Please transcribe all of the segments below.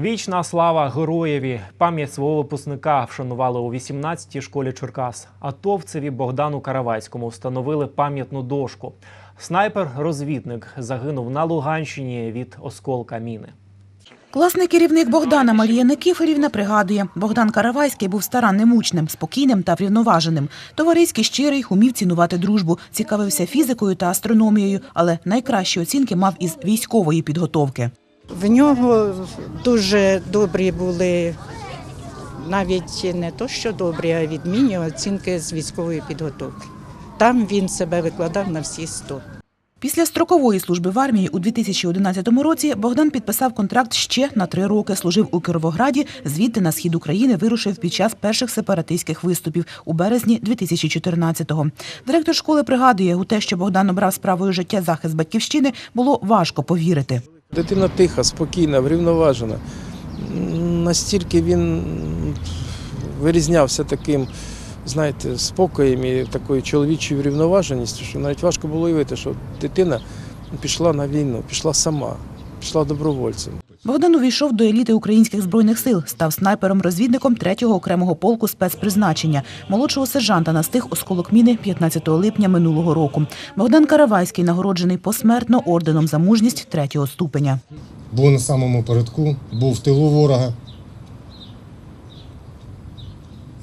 Вічна слава героєві. Пам'ять свого випускника вшанували у 18-й школі Черкас. Атовцеві Богдану Каравайському встановили пам'ятну дошку. Снайпер-розвідник загинув на Луганщині від осколка міни. Класний керівник Богдана Марія Никифорівна пригадує, Богдан Каравайський був старанним учнем, спокійним та врівноваженим. Товариський щирий, умів цінувати дружбу, цікавився фізикою та астрономією, але найкращі оцінки мав із військової підготовки. В нього дуже добрі були навіть не то, що добрі, а відмінні оцінки з військової підготовки. Там він себе викладав на всі 100. Після строкової служби в армії у 2011 році Богдан підписав контракт ще на три роки. Служив у Кировограді, звідти на схід України вирушив під час перших сепаратистських виступів у березні 2014-го. Директор школи пригадує, у те, що Богдан обрав справою життя захист батьківщини, було важко повірити. Дитина тиха, спокійна, врівноважена. Настільки він вирізнявся таким, знаєте, спокоєм і такою чоловічою врівноваженістю, що навіть важко було уявити, що дитина пішла на війну, пішла сама, пішла добровольцем. Богдан увійшов до еліти українських збройних сил, став снайпером-розвідником 3-го окремого полку спецпризначення. Молодшого сержанта настиг осколок міни 15 липня минулого року. Богдан Каравайський нагороджений посмертно орденом за мужність 3-го ступеня. був на самому передку, був в тилу ворога.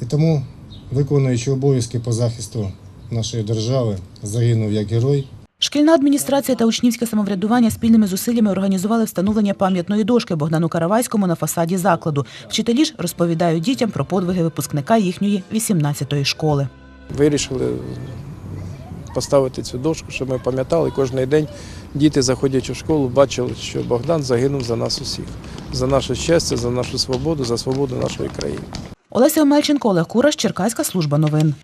І тому, виконуючи обов'язки по захисту нашої держави, загинув як герой. Шкільна адміністрація та учнівське самоврядування спільними зусиллями організували встановлення пам'ятної дошки Богдану Каравайському на фасаді закладу. Вчителі ж розповідають дітям про подвиги випускника їхньої 18-ї школи. Вирішили поставити цю дошку, щоб ми пам'ятали кожен день. Діти, заходячи в школу, бачили, що Богдан загинув за нас усіх, за наше щастя, за нашу свободу, за свободу нашої країни. Олеся Омельченко, Олег Кураш, Черкаська служба новин.